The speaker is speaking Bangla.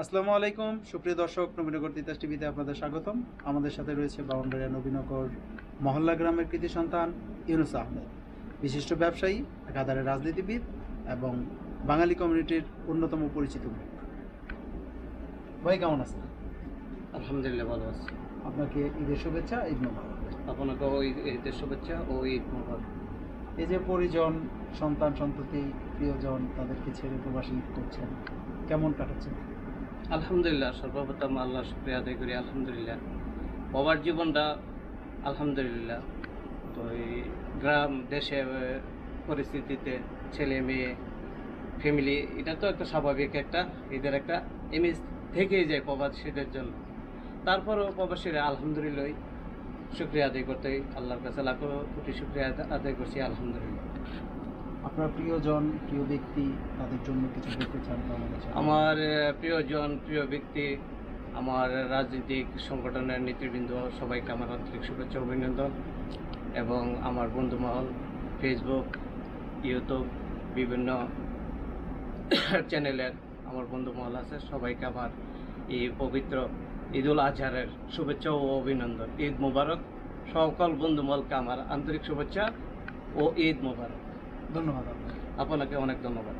আসসালামু আলাইকুম। সুপ্রিয় দর্শক নবীনগর তিতাস টিভিতে আপনাদের স্বাগতম। আমাদের সাথে রয়েছে বাউন্ডারিয়া নবীনগর মহল্লা গ্রামের কৃতি সন্তান ইউনুস আহমেদ। বিশিষ্ট ব্যবসায়ী একাধারে রাজনীতিবিদ এবং বাঙালি কমিউনিটির অন্যতম পরিচিত মুখ ভাই কেমন আছেন? আলহামদুলিল্লাহ ভালো আছি। আপনাকে ঈদের শুভেচ্ছা ঈদ মোবারক। আপনাকে ওই ঈদের শুভেচ্ছা ও ঈদ মোবারক। এই যে পরিজন সন্তান সন্ততি প্রিয়জন তাদেরকে ছেড়ে প্রবাসী করছেন কেমন কাটাচ্ছেন? আলহামদুলিল্লাহ, সর্বপ্রথম আল্লাহ শুক্রিয়া আদায় করি, আলহামদুলিল্লাহ। বাবার জীবনটা আলহামদুলিল্লাহ। তো এই গ্রাম, দেশে পরিস্থিতিতে ছেলে, মেয়ে ফ্যামিলি এটা তো একটা স্বাভাবিক একটা, এদের একটা ইমেজ থেকেই যায় প্রবাসীদের জন্য। তারপরও প্রবাসীরা আলহামদুলিল্লাহ শুক্রিয়া আদায় করতে, আল্লাহর কাছে লাখো কোটি শুক্রিয়া আদায় করছি, আলহামদুলিল্লাহ। আপনার প্রিয়জন, প্রিয় ব্যক্তি, তাদের জন্য কিছু বলতে চান? আমার প্রিয়জন, প্রিয় ব্যক্তি, আমার রাজনৈতিক সংগঠনের নেতৃবৃন্দ, সবাইকে আমার আন্তরিক শুভেচ্ছা, অভিনন্দন। এবং আমার বন্ধুমহল ফেসবুক ইউটিউব বিভিন্ন চ্যানেলের আমার বন্ধুমহল আছে, সবাইকে আমার এই পবিত্র ঈদুল আজহারের শুভেচ্ছা ও অভিনন্দন। ঈদ মুবারক। সকল বন্ধুমহলকে আমার আন্তরিক শুভেচ্ছা ও ঈদ মুবারক। ধন্যবাদ আপনাকে। অনেক ধন্যবাদ।